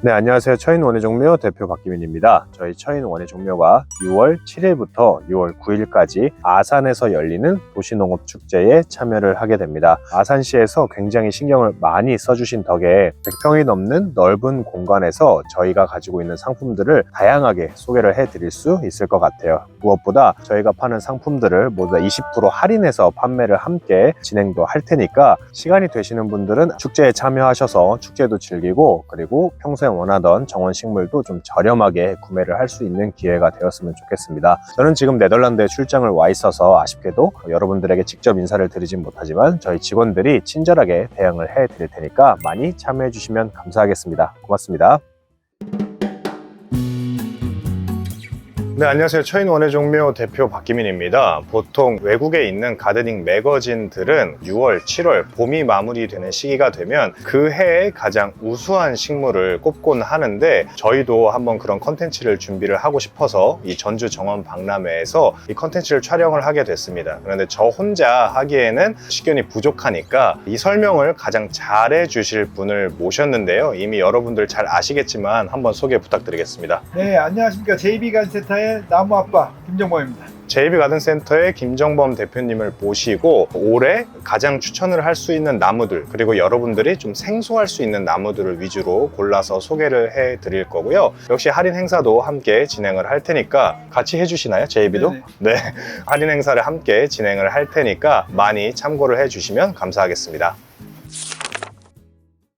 네, 안녕하세요. 처인 원예 종묘 대표 박기민입니다. 저희 처인 원예 종묘가 6월 7일부터 6월 9일까지 아산에서 열리는 도시농업 축제에 참여를 하게 됩니다. 아산시에서 굉장히 신경을 많이 써주신 덕에 100평이 넘는 넓은 공간에서 저희가 가지고 있는 상품들을 다양하게 소개를 해드릴 수 있을 것 같아요. 무엇보다 저희가 파는 상품들을 모두 다20% 할인해서 판매를 함께 진행도 할 테니까 시간이 되시는 분들은 축제에 참여하셔서 축제도 즐기고 그리고 평소에 원하던 정원 식물도 좀 저렴하게 구매를 할 수 있는 기회가 되었으면 좋겠습니다. 저는 지금 네덜란드에 출장을 와 있어서 아쉽게도 여러분들에게 직접 인사를 드리진 못하지만 저희 직원들이 친절하게 대응을 해 드릴 테니까 많이 참여해 주시면 감사하겠습니다. 고맙습니다. 네, 안녕하세요. 처인 원예 종묘 대표 박기민입니다. 보통 외국에 있는 가드닝 매거진들은 6월, 7월 봄이 마무리되는 시기가 되면 그 해에 가장 우수한 식물을 꼽곤 하는데 저희도 한번 그런 컨텐츠를 준비를 하고 싶어서 이 전주 정원 박람회에서 이 컨텐츠를 촬영을 하게 됐습니다. 그런데 저 혼자 하기에는 시견이 부족하니까 이 설명을 가장 잘해 주실 분을 모셨는데요. 이미 여러분들 잘 아시겠지만 한번 소개 부탁드리겠습니다. 네, 안녕하십니까. JB간센터의 나무 아빠 김정범입니다. JB 가든 센터의 김정범 대표님을 모시고 올해 가장 추천을 할 수 있는 나무들 그리고 여러분들이 좀 생소할 수 있는 나무들을 위주로 골라서 소개를 해 드릴 거고요. 역시 할인 행사도 함께 진행을 할 테니까 같이 해 주시나요? JB도? 네네. 네. 할인 행사를 함께 진행을 할 테니까 많이 참고를 해 주시면 감사하겠습니다.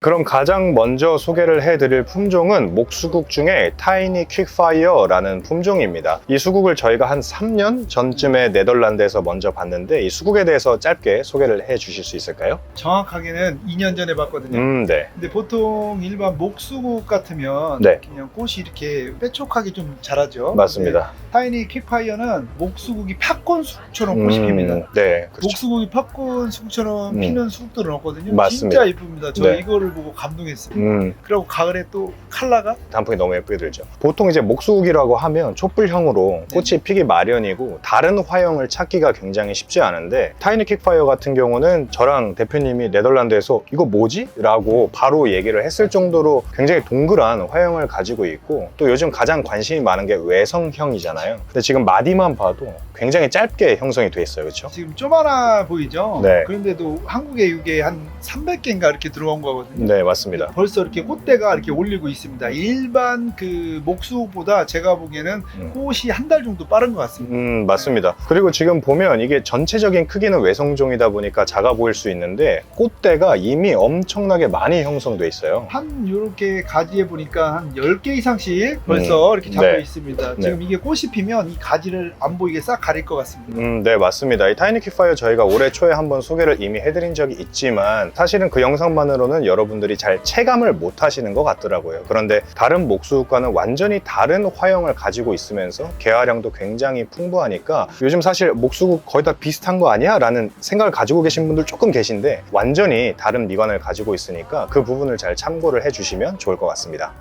그럼 가장 먼저 소개를 해드릴 품종은 목수국 중에 타이니 퀵파이어라는 품종입니다. 이 수국을 저희가 한 3년 전쯤에 네덜란드에서 먼저 봤는데 이 수국에 대해서 짧게 소개를 해주실 수 있을까요? 정확하게는 2년 전에 봤거든요. 음, 네. 근데 보통 일반 목수국 같으면 네. 그냥 꽃이 이렇게 빼촉하게 좀 자라죠. 맞습니다. 근데 타이니 퀵파이어는 목수국이 팝콘 수국처럼 꽃이 음, 핍니다. 네, 그렇죠. 목수국이 팝콘 수국처럼 음. 피는 수국들은 없거든요. 맞습니다. 진짜 예쁩니다. 저 네. 이거를 보고 감동했어요. 음, 그리고 가을에 또 칼라가 단풍이 너무 예쁘게 들죠. 보통 이제 목수국이라고 하면 촛불형으로 꽃이 피기 마련이고 다른 화형을 찾기가 굉장히 쉽지 않은데 타이니 킥파이어 같은 경우는 저랑 대표님이 네덜란드에서 이거 뭐지? 라고 바로 얘기를 했을 정도로 굉장히 동그란 화형을 가지고 있고 또 요즘 가장 관심이 많은 게 외성형이잖아요. 근데 지금 마디만 봐도 굉장히 짧게 형성이 돼 있어요. 그렇죠? 지금 쪼만아 보이죠? 네. 그런데도 한국에 이게 한 300개인가 이렇게 들어온 거거든요. 네, 맞습니다. 벌써 이렇게 꽃대가 이렇게 올리고 있습니다. 일반 그 목수보다 제가 보기에는 음. 꽃이 한 달 정도 빠른 것 같습니다. 음, 맞습니다. 그리고 지금 보면 이게 전체적인 크기는 외성종이다 보니까 작아 보일 수 있는데 꽃대가 이미 엄청나게 많이 형성돼 있어요. 한 요렇게 가지에 보니까 한 10개 이상씩 벌써 이렇게 잡혀 네. 있습니다. 네. 지금 이게 꽃이 피면 이 가지를 안 보이게 싹 가릴 것 같습니다. 음, 네, 맞습니다. 이 타이니키파이어 저희가 올해 초에 한번 소개를 이미 해드린 적이 있지만 사실은 그 영상만으로는 여러분 들이 잘 체감을 못 하시는 것 같더라고요. 그런데 다른 목수과는 완전히 다른 화형을 가지고 있으면서 개화량도 굉장히 풍부하니까 요즘 사실 목수국 거의 다 비슷한 거 아니야? 라는 생각을 가지고 계신 분들 조금 계신데 완전히 다른 미관을 가지고 있으니까 그 부분을 잘 참고를 해주시면 좋을 것 같습니다.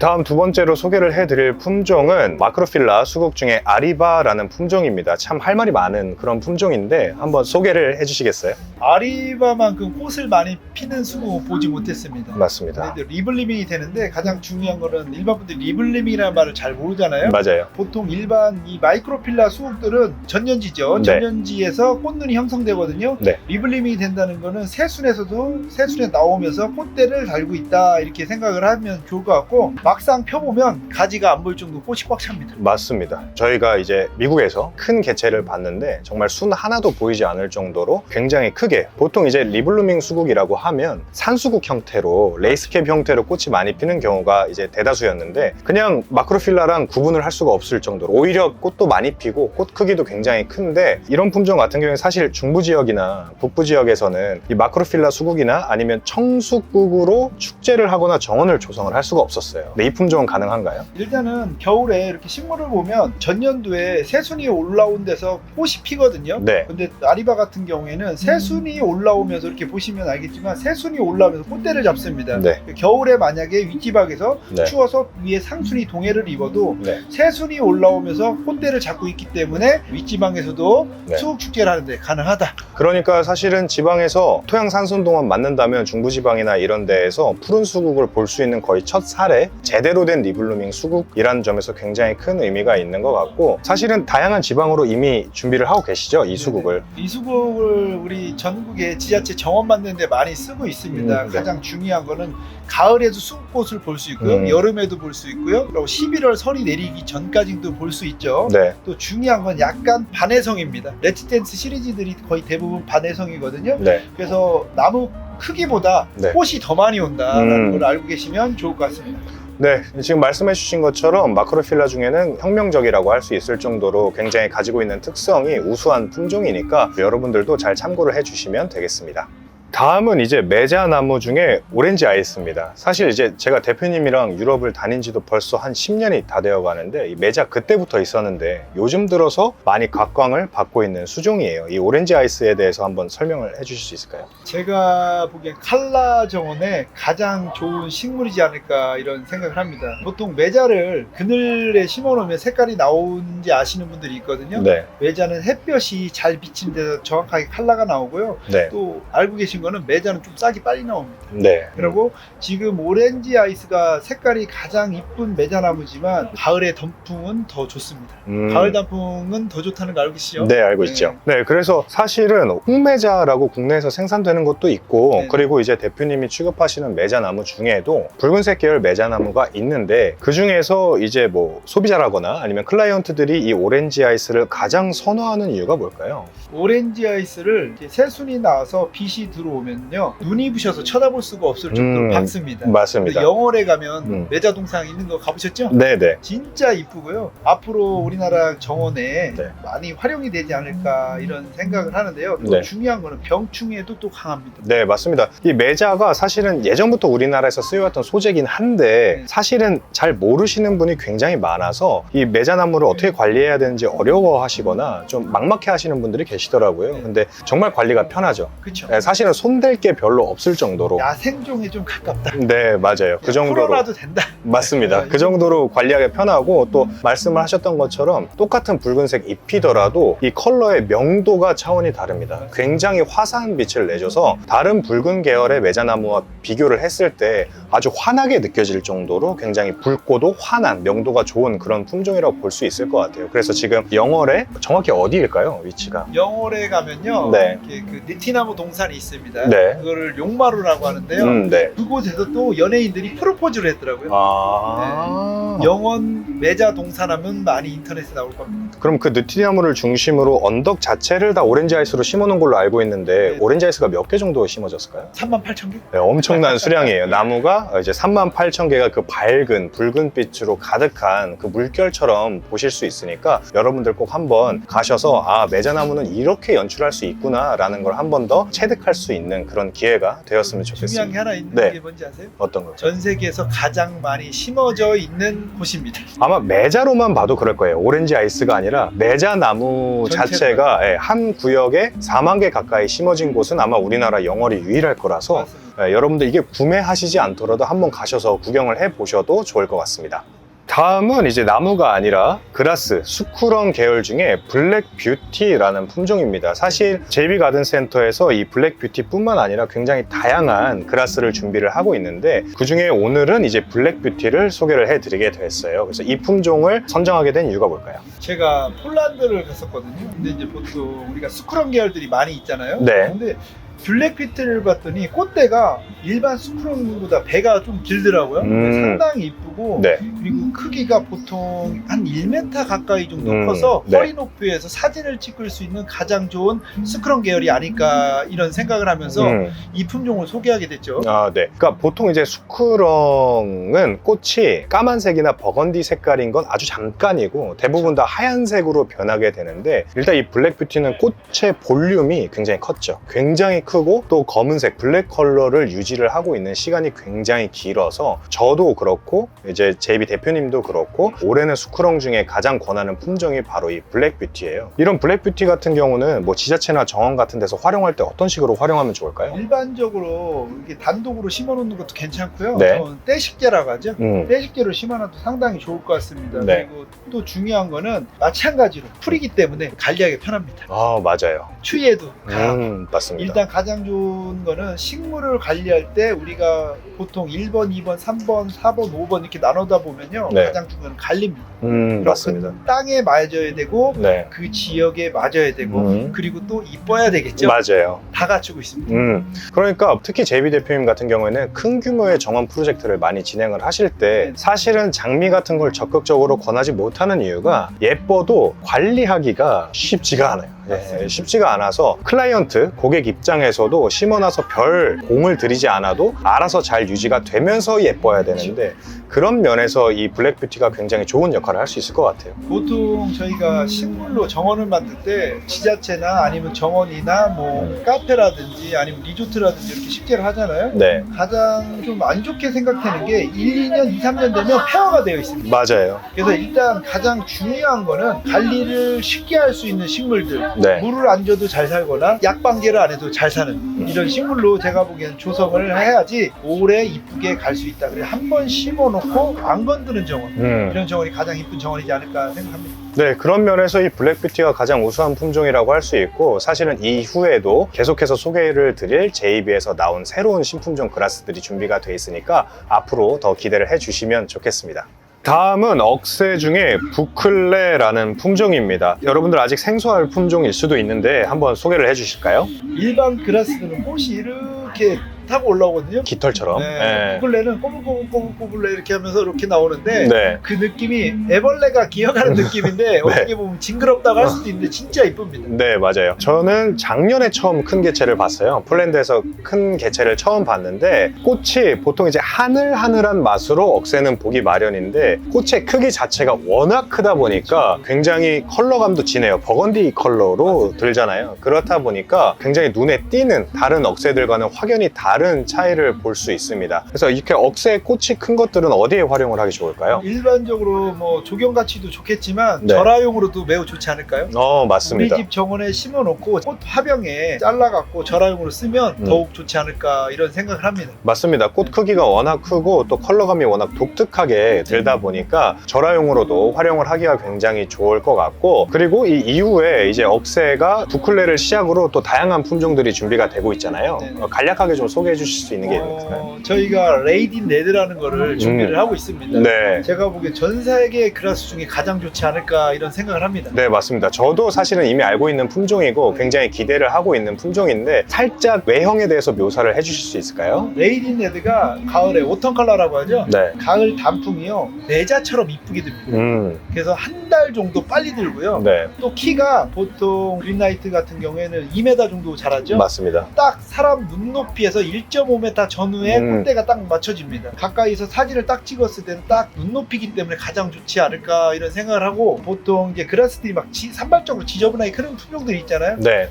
다음 두 번째로 소개를 해드릴 품종은 마크로필라 수국 중에 아리바라는 품종입니다. 참 할 말이 많은 그런 품종인데 한번 소개를 해주시겠어요? 아리바만큼 꽃을 많이 피는 수국 보지 못했습니다. 맞습니다. 근데 리블리밍이 되는데 가장 중요한 거는 일반 분들이 리블리밍이라는 말을 잘 모르잖아요. 맞아요. 보통 일반 이 마이크로필라 수국들은 전년지죠. 네. 전년지에서 꽃눈이 형성되거든요. 네. 리블리밍이 된다는 거는 새순에서도 새순에 나오면서 꽃대를 달고 있다 이렇게 생각을 하면 좋을 것 같고 막상 펴보면 가지가 안 보일 정도 꽃이 꽉 찹니다. 맞습니다. 저희가 이제 미국에서 큰 개체를 봤는데 정말 순 하나도 보이지 않을 정도로 굉장히 크게 보통 이제 리블루밍 수국이라고 하면 산수국 형태로 레이스캡 형태로 꽃이 많이 피는 경우가 이제 대다수였는데 그냥 마크로필라랑 구분을 할 수가 없을 정도로 오히려 꽃도 많이 피고 꽃 크기도 굉장히 큰데 이런 품종 같은 경우에 사실 중부 지역이나 북부 지역에서는 이 마크로필라 수국이나 아니면 청수국으로 축제를 하거나 정원을 조성을 할 수가 없었어요. 이 품종은 가능한가요? 일단은 겨울에 이렇게 식물을 보면 전년도에 새순이 올라온 데서 꽃이 피거든요. 네. 근데 아리바 같은 경우에는 새순이 올라오면서 이렇게 보시면 알겠지만 새순이 올라오면서 꽃대를 잡습니다. 네. 겨울에 만약에 윗지방에서 네. 추워서 위에 상순이 동해를 입어도 네. 새순이 올라오면서 꽃대를 잡고 있기 때문에 윗지방에서도 네. 수국 축제를 하는데 가능하다. 그러니까 사실은 지방에서 토양 산소동원 맞는다면 중부지방이나 이런 데에서 푸른 수국을 볼 수 있는 거의 첫 사례 제대로 된 리블루밍 수국이라는 점에서 굉장히 큰 의미가 있는 것 같고 사실은 다양한 지방으로 이미 준비를 하고 계시죠 이 수국을 이 수국을 우리 전국의 지자체 정원 만드는 데 많이 쓰고 있습니다. 음, 네. 가장 중요한 거는 가을에도 수국꽃을 볼 수 있고요. 음. 여름에도 볼 수 있고요. 그리고 11월 설이 내리기 전까지도 볼 수 있죠. 네 또 중요한 건 약간 반해성입니다. 레트댄스 시리즈들이 거의 대부분 반해성이거든요. 네. 그래서 나무 크기보다 네. 꽃이 더 많이 온다라는 음. 걸 알고 계시면 좋을 것 같습니다. 네, 지금 말씀해 주신 것처럼 마크로필라 중에는 혁명적이라고 할 수 있을 정도로 굉장히 가지고 있는 특성이 우수한 품종이니까 여러분들도 잘 참고를 해 주시면 되겠습니다. 다음은 이제 메자나무 중에 오렌지 아이스입니다. 사실 이제 제가 대표님이랑 유럽을 다닌 지도 벌써 한 10년이 다 되어 가는데 이 메자 그때부터 있었는데 요즘 들어서 많이 각광을 받고 있는 수종이에요. 이 오렌지 아이스에 대해서 한번 설명을 해 주실 수 있을까요? 제가 보기엔 칼라 정원의 가장 좋은 식물이지 않을까 이런 생각을 합니다. 보통 메자를 그늘에 심어 놓으면 색깔이 나오는지 아시는 분들이 있거든요. 네, 메자는 햇볕이 잘 비치는 데서 정확하게 칼라가 나오고요. 네, 또 알고 계신 거는 메자는 좀 싹이 빨리 나옵니다. 네. 그리고 지금 오렌지 아이스가 색깔이 가장 이쁜 메자나무지만 가을의 단풍은 더 좋습니다. 음. 가을 단풍은 더 좋다는 거 알고 계시죠? 네, 알고 네. 있죠. 네, 그래서 사실은 홍매자라고 국내에서 생산되는 것도 있고, 네. 그리고 이제 대표님이 취급하시는 매자나무 중에도 붉은색 계열 매자나무가 있는데, 그 중에서 이제 뭐 소비자라거나 아니면 클라이언트들이 이 오렌지 아이스를 가장 선호하는 이유가 뭘까요? 오렌지 아이스를 새순이 나와서 빛이 들어 오면요 눈이 부셔서 쳐다볼 수가 없을 정도로 음, 밝습니다. 맞습니다. 영월에 가면 음. 메자동상 있는 거 가보셨죠? 네네. 진짜 이쁘고요. 앞으로 우리나라 정원에 네. 많이 활용이 되지 않을까 이런 생각을 하는데요. 또 네. 중요한 거는 병충해도 또 강합니다. 네, 맞습니다. 이 매자가 사실은 예전부터 우리나라에서 쓰여왔던 소재긴 한데 네. 사실은 잘 모르시는 분이 굉장히 많아서 이 매자나무를 어떻게 관리해야 되는지 어려워하시거나 좀 막막해 하시는 분들이 계시더라고요. 네. 근데 정말 관리가 편하죠. 그렇죠. 네, 사실은 손댈 게 별로 없을 정도로 야생종에 좀 가깝다. 네, 맞아요. 그 정도로 풀어놔도 된다. 맞습니다. 네. 그 정도로 관리하기 편하고 또 말씀을 하셨던 것처럼 똑같은 붉은색 잎이더라도 이 컬러의 명도가 차원이 다릅니다. 굉장히 화사한 빛을 내줘서 다른 붉은 계열의 매자나무와 비교를 했을 때 아주 환하게 느껴질 정도로 굉장히 붉고도 환한 명도가 좋은 그런 품종이라고 볼 수 있을 것 같아요. 그래서 지금 영월에 정확히 어디일까요? 위치가? 영월에 가면요. 네. 이렇게 그 니티나무 동산이 있습니다. 네. 그거를 용마루라고 하는데요. 음, 네. 그곳에서 또 연예인들이 프로포즈를 했더라고요. 아. 영원 매자 동산하면 많이 인터넷에 나올 겁니다. 그럼 그 느티나무를 중심으로 언덕 자체를 다 오렌지 아이스로 심어놓은 걸로 알고 있는데 네. 오렌지 아이스가 몇 개 정도 심어졌을까요? 3만 8천 개? 네, 엄청난 수량이에요. 나무가 이제 3만 8천 개가 그 밝은 붉은 빛으로 가득한 그 물결처럼 보실 수 있으니까 여러분들 꼭 한번 가셔서 아 매자나무는 이렇게 연출할 수 있구나라는 걸 한 번 더 체득할 수 있는 그런 기회가 되었으면 중요한 좋겠습니다. 게 하나 있는 네. 게 뭔지 아세요? 어떤 거요? 전 세계에서 가장 많이 심어져 있는 곳입니다. 아마 매자로만 봐도 그럴 거예요. 오렌지 아이스가 아니라 매자 나무 전체가. 자체가 예, 한 구역에 4만 개 가까이 심어진 곳은 아마 우리나라 영월이 유일할 거라서. 예, 여러분들 이게 구매하시지 않더라도 한번 가셔서 구경을 해 보셔도 좋을 것 같습니다. 다음은 이제 나무가 아니라 그라스, 수쿠런 계열 중에 블랙 뷰티라는 품종입니다. 사실 제비 가든 센터에서 이 블랙 뷰티뿐만 아니라 굉장히 다양한 그라스를 준비를 하고 있는데 그 중에 오늘은 이제 블랙 뷰티를 소개를 해드리게 됐어요. 그래서 이 품종을 선정하게 된 이유가 뭘까요? 제가 폴란드를 갔었거든요. 근데 이제 보통 우리가 스크럼 계열들이 많이 있잖아요. 네. 근데 블랙피트를 봤더니 꽃대가 일반 스크럼보다 배가 좀 길더라고요. 음. 상당히 이쁘고 네. 그리고 크기가 보통 한 1m 가까이 정도 음, 커서 네. 허리 높이에서 사진을 찍을 수 있는 가장 좋은 스크럼 계열이 아닐까 이런 생각을 하면서 음. 이 품종을 소개하게 됐죠. 아, 네. 그러니까 보통 이제 수쿠렁은 꽃이 까만색이나 버건디 색깔인 건 아주 잠깐이고 대부분 다 하얀색으로 변하게 되는데 일단 이 블랙 뷰티는 꽃의 볼륨이 굉장히 컸죠. 굉장히 크고 또 검은색 블랙 컬러를 유지를 하고 있는 시간이 굉장히 길어서 저도 그렇고 이제 제이비 대표님도 그렇고 올해는 수쿠렁 중에 가장 권하는 품종이 바로 이 블랙 뷰티예요. 이런 블랙 뷰티 같은 경우는 뭐 지자체나 정원 같은 데서 활용할 때 어떤 식으로 활용하면 좋을까요? 일반적으로 이렇게 단독으로 심어놓는 것도 괜찮고요. 네. 저는 떼식계라고 하죠. 음. 떼식계로 심어놔도 상당히 좋을 것 같습니다. 네. 그리고 또 중요한 거는 마찬가지로 풀이기 때문에 관리하기 편합니다. 아, 맞아요. 추위에도 강하고 음, 맞습니다. 일단 가장 좋은 거는 식물을 관리할 때 우리가 보통 1번, 2번, 3번, 4번, 5번 이렇게 나누다 보면요. 네. 가장 중요한 건 갈립니다. 음, 맞습니다. 그 땅에 맞아야 되고 네. 그 지역에 맞아야 되고 음. 그리고 또 이뻐야 되겠죠. 맞아요. 다 갖추고 있습니다. 음, 그러니까 특히 제이비 대표님 같은 경우에는 큰 규모의 정원 프로젝트를 많이 진행을 하실 때 사실은 장미 같은 걸 적극적으로 권하지 못하는 이유가 예뻐도 관리하기가 쉽지가 않아요. 예. 쉽지가 않아서 클라이언트, 고객 입장에서도 심어놔서 별 공을 들이지 않아도 알아서 잘 유지가 되면서 예뻐야 되는데 그런 면에서 이 블랙뷰티가 굉장히 좋은 역할을 할 수 있을 것 같아요. 보통 저희가 식물로 정원을 만들 때 지자체나 아니면 정원이나 뭐 카페라든지 아니면 리조트라든지 이렇게 식재를 하잖아요. 네, 가장 좀 안 좋게 생각되는 게 1, 2년, 2, 3년 되면 폐허가 되어 있습니다. 맞아요. 그래서 일단 가장 중요한 거는 관리를 쉽게 할 수 있는 식물들 네. 물을 안 줘도 잘 살거나 약방제를 안 해도 잘 사는 이런 식물로 제가 보기에는 조성을 해야지 오래 이쁘게 갈 수 있다. 그래 한 번 심어놓고 안 건드는 정원 음. 이런 정원이 가장 이쁜 정원이지 않을까 생각합니다. 네, 그런 면에서 이 블랙뷰티가 가장 우수한 품종이라고 할 수 있고 사실은 이후에도 계속해서 소개를 드릴 JB에서 나온 새로운 신품종 그라스들이 준비가 돼 있으니까 앞으로 더 기대를 해주시면 좋겠습니다. 다음은 억새 중에 부클레라는 품종입니다. 여러분들 아직 생소할 품종일 수도 있는데 한번 소개를 해주실까요? 일반 그라스들은 꽃이 이렇게 타고 올라오거든요. 깃털처럼. 네. 부글레는 꼬불꼬불꼬불꼬불레 이렇게 하면서 이렇게 나오는데 네. 그 느낌이 애벌레가 기어가는 느낌인데 어떻게 보면 징그럽다고 할 수도 있는데 진짜 이쁩니다. 네, 맞아요. 저는 작년에 처음 큰 개체를 봤어요. 폴란드에서 큰 개체를 처음 봤는데 꽃이 보통 이제 하늘하늘한 맛으로 억새는 보기 마련인데 꽃의 크기 자체가 워낙 크다 보니까 굉장히 컬러감도 진해요. 버건디 컬러로 들잖아요. 그렇다 보니까 굉장히 눈에 띄는 다른 억새들과는 확연히 다른 차이를 볼 수 있습니다. 그래서 이렇게 억새 꽃이 큰 것들은 어디에 활용을 하기 좋을까요? 일반적으로 뭐 조경 가치도 좋겠지만 네. 절화용으로도 매우 좋지 않을까요? 어, 맞습니다. 우리 집 정원에 심어놓고 꽃 화병에 잘라갖고 절화용으로 쓰면 음. 더욱 좋지 않을까 이런 생각을 합니다. 맞습니다. 꽃 크기가 워낙 크고 또 컬러감이 워낙 독특하게 들다 보니까 절화용으로도 활용을 하기가 굉장히 좋을 것 같고 그리고 이 이후에 이제 억새가 부클레를 시작으로 또 다양한 품종들이 준비가 되고 있잖아요. 네. 어, 간략하게 좀 소개 해 주실 수 있는 게 있나요? 어, 저희가 레이딘 레드라는 거를 준비를 하고 있습니다. 음. 네. 제가 보기엔 전 세계 그라스 중에 가장 좋지 않을까 이런 생각을 합니다. 네, 맞습니다. 저도 사실은 이미 알고 있는 품종이고 굉장히 기대를 하고 있는 품종인데 살짝 외형에 대해서 묘사를 해 주실 수 있을까요? 레이딘 레드가 가을에 오턴 컬러라고 하죠. 네. 가을 단풍이요 내자처럼 이쁘게 듭니다. 음, 그래서 한 달 정도 빨리 들고요. 네. 또 키가 보통 그린라이트 같은 경우에는 2m 정도 자라죠. 맞습니다. 딱 사람 눈높이에서 1.5m 전후에 음. 콧대가 딱 맞춰집니다. 가까이서 사진을 딱 찍었을 때는 딱 눈높이기 때문에 가장 좋지 않을까 이런 생각을 하고 보통 이제 그라스들이 막 지- 산발적으로 지저분하게 크는 품종들이 있잖아요. 네.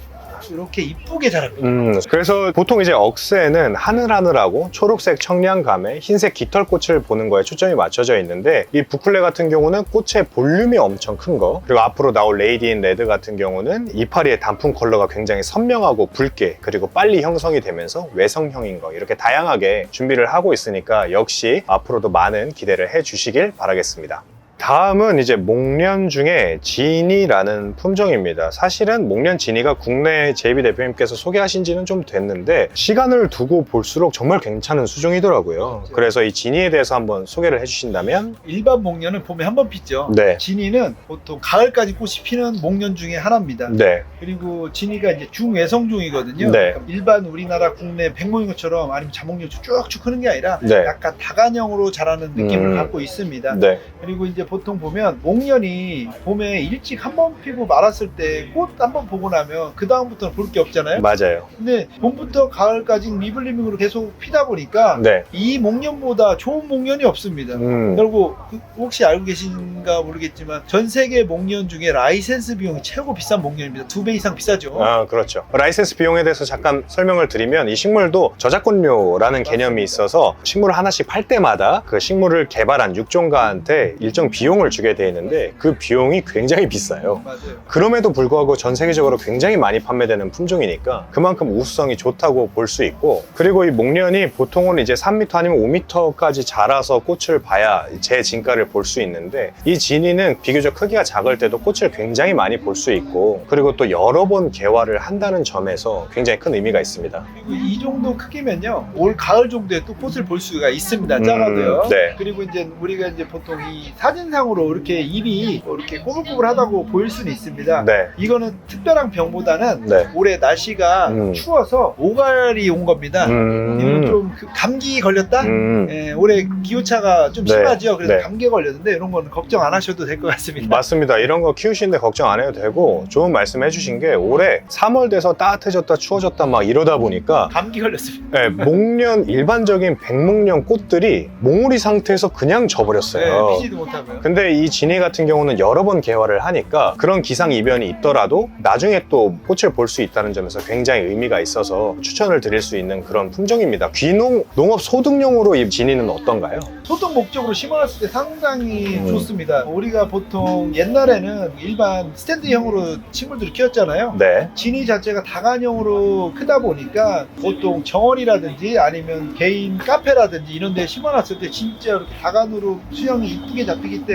이렇게 이쁘게 자랍니다. 음, 그래서 보통 이제 억새는 하늘하늘하고 초록색 청량감에 흰색 깃털꽃을 보는 거에 초점이 맞춰져 있는데 이 부클레 같은 경우는 꽃의 볼륨이 엄청 큰 거 그리고 앞으로 나올 레이디 인 레드 같은 경우는 이파리의 단풍 컬러가 굉장히 선명하고 붉게 그리고 빨리 형성이 되면서 외성형인 거 이렇게 다양하게 준비를 하고 있으니까 역시 앞으로도 많은 기대를 해 주시길 바라겠습니다. 다음은 이제 목련 중에 진이라는 품종입니다. 사실은 목련 진이가 국내 제이비 대표님께서 소개하신 지는 좀 됐는데 시간을 두고 볼수록 정말 괜찮은 수종이더라고요. 그래서 이 진이에 대해서 한번 소개를 해주신다면 일반 목련은 봄에 한 번 피죠. 네. 진이는 보통 가을까지 꽃이 피는 목련 중에 하나입니다. 네. 그리고 진이가 이제 중외성종이거든요. 네. 그러니까 일반 우리나라 국내 백목인 것처럼 아니면 자목련 쭉쭉 크는 게 아니라 네. 약간 다간형으로 자라는 느낌을 음. 갖고 있습니다. 네. 그리고 이제 보통 보면 목련이 봄에 일찍 한 번 피고 말았을 때 꽃 한 번 보고 나면 그 다음부터는 볼 게 없잖아요. 맞아요. 근데 봄부터 가을까지 리블리밍으로 계속 피다 보니까 네. 이 목련보다 좋은 목련이 없습니다. 음. 그리고 그- 혹시 알고 계신가 모르겠지만 전 세계 목련 중에 라이센스 비용이 최고 비싼 목련입니다. 두 배 이상 비싸죠. 아, 그렇죠. 라이센스 비용에 대해서 잠깐 설명을 드리면 이 식물도 저작권료라는 개념이 있어서 식물을 하나씩 팔 때마다 그 식물을 개발한 육종가한테 일정 비용을 주게 돼 있는데 그 비용이 굉장히 비싸요. 맞아요. 그럼에도 불구하고 전 세계적으로 굉장히 많이 판매되는 품종이니까 그만큼 우수성이 좋다고 볼 수 있고 그리고 이 목련이 보통은 이제 3m 아니면 5m까지 자라서 꽃을 봐야 제 진가를 볼 수 있는데 이 지니는 비교적 크기가 작을 때도 꽃을 굉장히 많이 볼 수 있고 그리고 또 여러 번 개화를 한다는 점에서 굉장히 큰 의미가 있습니다. 그리고 이 정도 크기면요 올 가을 정도에 또 꽃을 볼 수가 있습니다 작아도요 음, 네. 그리고 이제 우리가 이제 보통 이 사진 상으로 이렇게 입이 뭐 이렇게 꼬불꼬불하다고 보일 수는 있습니다 네. 이거는 특별한 병보다는 네. 올해 날씨가 음. 추워서 오갈이 온 겁니다 이건 음. 좀그 감기 걸렸다 음. 예, 올해 기후차가 좀 네, 심하죠 그래서 네. 감기에 걸렸는데 이런 거는 걱정 안 하셔도 될 것 같습니다 맞습니다. 이런 거 키우시는데 걱정 안 해도 되고 좋은 말씀 해주신 게 올해 3월 돼서 따뜻해졌다 추워졌다 막 이러다 보니까 감기 걸렸습니다 네, 목련 일반적인 백목련 꽃들이 몽우리 상태에서 그냥 네, 져버렸어요. 피지도 못하고요 근데 이 진이 같은 경우는 여러 번 개화를 하니까 그런 기상 이변이 있더라도 나중에 또 꽃을 볼 수 있다는 점에서 굉장히 의미가 있어서 추천을 드릴 수 있는 그런 품종입니다. 귀농 농업 소득용으로 이 진이는 어떤가요? 소독 목적으로 심어놨을 때 상당히 음. 좋습니다. 우리가 보통 옛날에는 일반 스탠드형으로 식물들을 키웠잖아요. 네. 진이 자체가 다관형으로 크다 보니까 보통 정원이라든지 아니면 개인 카페라든지 이런 데 심어놨을 때 진짜 이렇게 다관으로 수영이 이쁘게 잡히기 때문에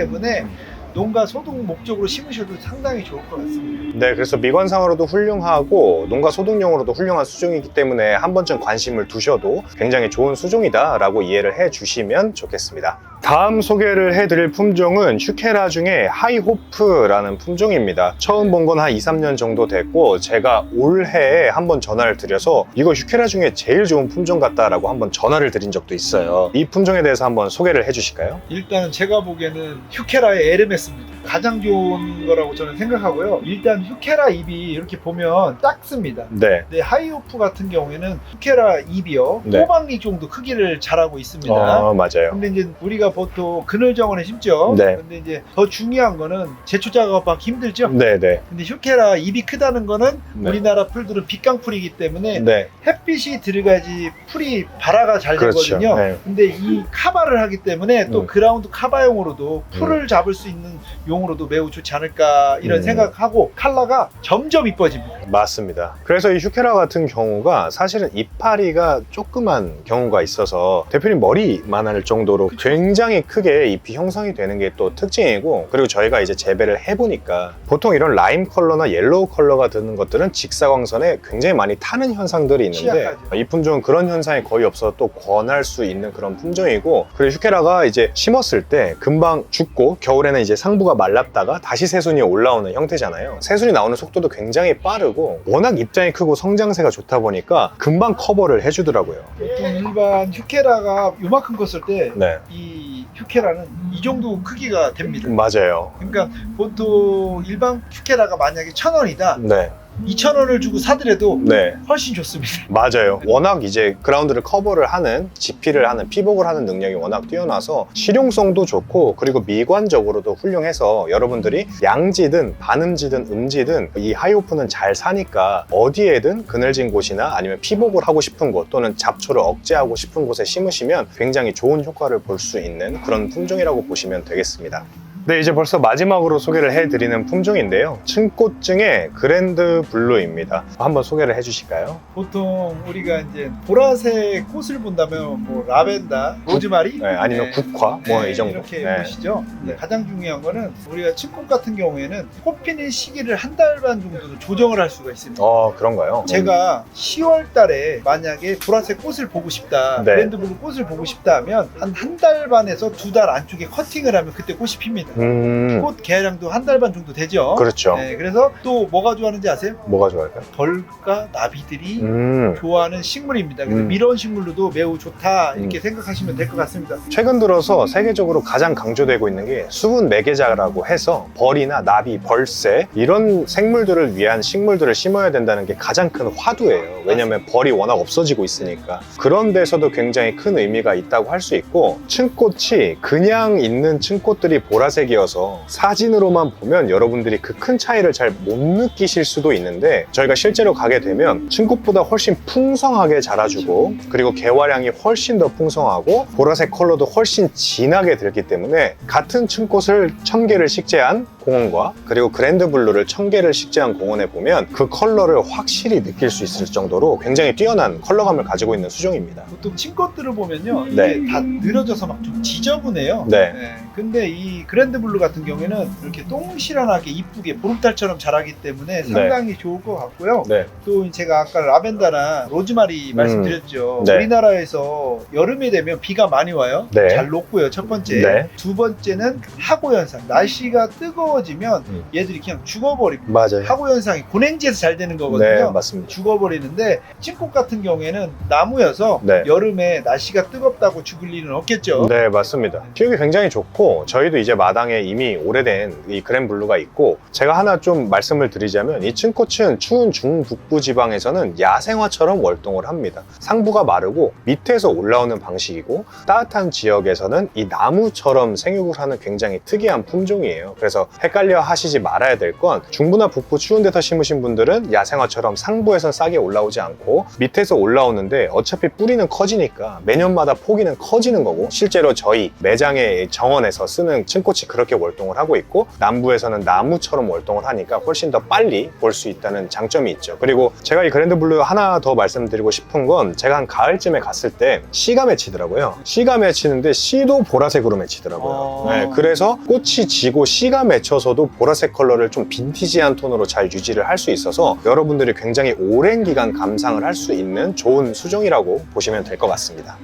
농가 소독 목적으로 심으셔도 상당히 좋을 것 같습니다. 네, 그래서 미관상으로도 훌륭하고 농가 소득용으로도 훌륭한 수종이기 때문에 한 번쯤 관심을 두셔도 굉장히 좋은 수종이다라고 이해를 해 주시면 좋겠습니다. 다음 소개를 해드릴 품종은 휴케라 중에 하이호프라는 품종입니다. 처음 본 건 한 2, 3년 정도 됐고 제가 올해에 한번 전화를 드려서 이거 휴케라 중에 제일 좋은 품종 같다라고 한번 전화를 드린 적도 있어요. 이 품종에 대해서 한번 소개를 해주실까요? 일단 제가 보기에는 휴케라의 에르메스입니다. 가장 좋은 거라고 저는 생각하고요. 일단 휴케라 잎이 이렇게 보면 작습니다. 네. 근데 하이오프 같은 경우에는 휴케라 잎이요 네. 호박잎 정도 크기를 자라고 있습니다. 어, 맞아요. 근데 이제 우리가 보통 그늘 정원에 심죠. 네. 근데 이제 더 중요한 거는 제초 작업하기 힘들죠. 네, 네. 근데 휴케라 잎이 크다는 거는 네. 우리나라 풀들은 빛강풀이기 때문에 네. 햇빛이 들어가지 풀이 발화가 잘 그렇죠. 되거든요. 네. 근데 이 카바를 하기 때문에 또 음. 그라운드 카바용으로도 풀을 잡을 수 있는 용 으로도 매우 좋지 않을까 이런 음. 생각하고 칼라가 점점 이뻐집니다. 맞습니다. 그래서 이 휴케라 같은 경우가 사실은 이파리가 조그만 경우가 있어서 대표님 머리만 할 정도로 굉장히 크게 잎이 형성이 되는 게 또 특징이고 그리고 저희가 이제 재배를 해보니까 보통 이런 라임 컬러나 옐로우 컬러가 드는 것들은 직사광선에 굉장히 많이 타는 현상들이 있는데 취약하죠. 이 품종은 그런 현상이 거의 없어서 또 권할 수 있는 그런 품종이고 그리고 휴케라가 이제 심었을 때 금방 죽고 겨울에는 이제 상부가 말랐다가 다시 새순이 올라오는 형태잖아요. 새순이 나오는 속도도 굉장히 빠르고 워낙 입장이 크고 성장세가 좋다 보니까 금방 커버를 해주더라고요. 보통 일반 휴케라가 요만큼 컸을 때 네, 이 휴케라는 이 정도 크기가 됩니다. 맞아요. 그러니까 보통 일반 휴케라가 만약에 천 원이다, 네, 이천 원을 주고 사더라도 네. 훨씬 좋습니다. 맞아요. 워낙 이제 그라운드를 커버를 하는, 지피를 하는, 피복을 하는 능력이 워낙 뛰어나서 실용성도 좋고 그리고 미관적으로도 훌륭해서 여러분들이 양지든 반음지든 음지든 이 하이오프는 잘 사니까 어디에든 그늘진 곳이나 아니면 피복을 하고 싶은 곳 또는 잡초를 억제하고 싶은 곳에 심으시면 굉장히 좋은 효과를 볼 수 있는 그런 품종이라고 보시면 되겠습니다. 네, 이제 벌써 마지막으로 소개를 해드리는 품종인데요. 층꽃 중에 그랜드 블루입니다. 한번 소개를 해주실까요? 보통 우리가 이제 보라색 꽃을 본다면 뭐 라벤더, 로즈마리, 네, 아니면 국화, 뭐 네, 이 정도. 이렇게 네. 보시죠. 네. 가장 중요한 거는 우리가 층꽃 같은 경우에는 꽃 피는 시기를 한 달 반 정도는 조정을 할 수가 있습니다. 어, 그런가요? 제가 10월 달에 만약에 보라색 꽃을 보고 싶다, 네. 브랜드 블루 꽃을 보고 싶다 하면 한 한 달 반에서 두 달 안쪽에 커팅을 하면 그때 꽃이 핍니다. 음, 꽃 개량도 한 달 반 정도 되죠. 그렇죠. 네, 그래서 또 뭐가 좋아하는지 아세요? 뭐가 좋아할까요? 벌과 나비들이 음, 좋아하는 식물입니다. 그래서 음. 밀원 식물로도 매우 좋다 이렇게 생각하시면 될 것 같습니다. 최근 들어서 세계적으로 가장 강조되고 있는 게 수분 매개자라고 해서 벌이나 나비, 벌새 이런 생물들을 위한 식물들을 심어야 된다는 게 가장 큰 화두예요. 왜냐하면 벌이 워낙 없어지고 있으니까. 그런 데서도 굉장히 큰 의미가 있다고 할 수 있고 층꽃이 그냥 있는 층꽃들이 보라색 보라색이어서 사진으로만 보면 여러분들이 그 큰 차이를 잘 못 느끼실 수도 있는데 저희가 실제로 가게 되면 층꽃보다 훨씬 풍성하게 자라주고 그리고 개화량이 훨씬 더 풍성하고 보라색 컬러도 훨씬 진하게 들기 때문에 같은 층꽃을 천 개를 식재한 공원과 그리고 그랜드 블루를 천 개를 식재한 공원에 보면 그 컬러를 확실히 느낄 수 있을 정도로 굉장히 뛰어난 컬러감을 가지고 있는 수종입니다. 보통 친것들을 보면요 이게 네. 다 늘어져서 막 좀 지저분해요. 네. 근데 이 그랜드 블루 같은 경우에는 이렇게 똥실한하게 이쁘게 보름달처럼 자라기 때문에 상당히 좋을 것 같고요. 네. 또 제가 아까 라벤더랑 로즈마리 말씀드렸죠. 네. 우리나라에서 여름이 되면 비가 많이 와요. 네. 잘 녹고요. 첫 번째. 네. 두 번째는 하고 현상. 날씨가 뜨거워 지면 음. 얘들이 그냥 죽어버립니다. 맞아요. 하고 현상이 고냉지에서 잘 되는 거거든요. 네, 맞습니다. 죽어버리는데 찐꽃 같은 경우에는 나무여서 네. 여름에 날씨가 뜨겁다고 죽을 일은 없겠죠. 네, 맞습니다. 기억이 굉장히 좋고 저희도 이제 마당에 이미 오래된 이 그랜 블루가 있고 제가 하나 좀 말씀을 드리자면 이 층꽃은 추운 중북부 지방에서는 야생화처럼 월동을 합니다. 상부가 마르고 밑에서 올라오는 방식이고 따뜻한 지역에서는 이 나무처럼 생육을 하는 굉장히 특이한 품종이에요. 그래서 헷갈려 하시지 말아야 될 건 중부나 북부 추운 데서 심으신 분들은 야생화처럼 상부에선 싸게 올라오지 않고 밑에서 올라오는데 어차피 뿌리는 커지니까 매년마다 포기는 커지는 거고 실제로 저희 매장의 정원에서 쓰는 층꽃이 그렇게 월동을 하고 있고 남부에서는 나무처럼 월동을 하니까 훨씬 더 빨리 볼 수 있다는 장점이 있죠. 그리고 제가 이 그랜드 블루 하나 더 말씀드리고 싶은 건 제가 한 가을쯤에 갔을 때 씨가 맺히더라고요. 씨가 맺히는데 씨도 보라색으로 맺히더라고요. 어. 네, 그래서 꽃이 지고 씨가 맺혀 서도 보라색 컬러를 좀 빈티지한 톤으로 잘 유지를 할 수 있어서 여러분들이 굉장히 오랜 기간 감상을 할 수 있는 좋은 수종이라고 보시면 될 것 같습니다.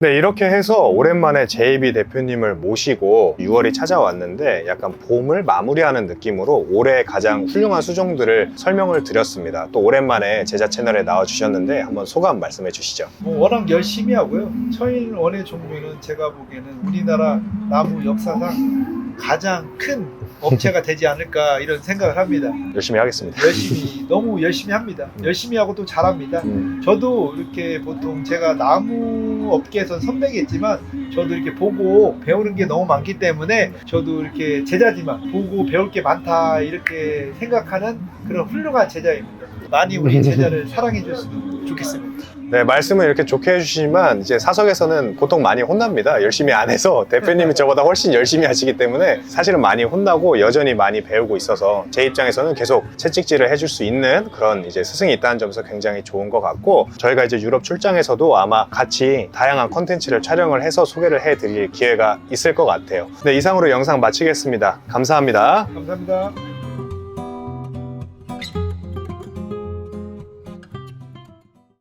네, 이렇게 해서 오랜만에 제이비 대표님을 모시고 6월이 찾아왔는데 약간 봄을 마무리하는 느낌으로 올해 가장 훌륭한 수종들을 설명을 드렸습니다. 또 오랜만에 제자 채널에 나와주셨는데 한번 소감 말씀해 주시죠. 뭐 워낙 열심히 하고요. 처인 원의 종류는 제가 보기에는 우리나라 나무 역사상 가장 큰 업체가 되지 않을까 이런 생각을 합니다. 열심히 하겠습니다. 열심히 너무 열심히 합니다. 열심히 하고 또 잘합니다. 음, 저도 이렇게 보통 제가 나무 업계에선 선배겠지만 저도 이렇게 보고 배우는 게 너무 많기 때문에 저도 이렇게 제자지만 보고 배울 게 많다 이렇게 생각하는 그런 훌륭한 제자입니다. 많이 우리 제자를 사랑해 줬으면 좋겠습니다. 네, 말씀을 이렇게 좋게 해주시지만 이제 사석에서는 보통 많이 혼납니다. 열심히 안 해서 대표님이 저보다 훨씬 열심히 하시기 때문에 사실은 많이 혼나고 여전히 많이 배우고 있어서 제 입장에서는 계속 채찍질을 해줄 수 있는 그런 이제 스승이 있다는 점에서 굉장히 좋은 것 같고 저희가 이제 유럽 출장에서도 아마 같이 다양한 컨텐츠를 촬영을 해서 소개를 해드릴 기회가 있을 것 같아요. 네, 이상으로 영상 마치겠습니다. 감사합니다. 감사합니다.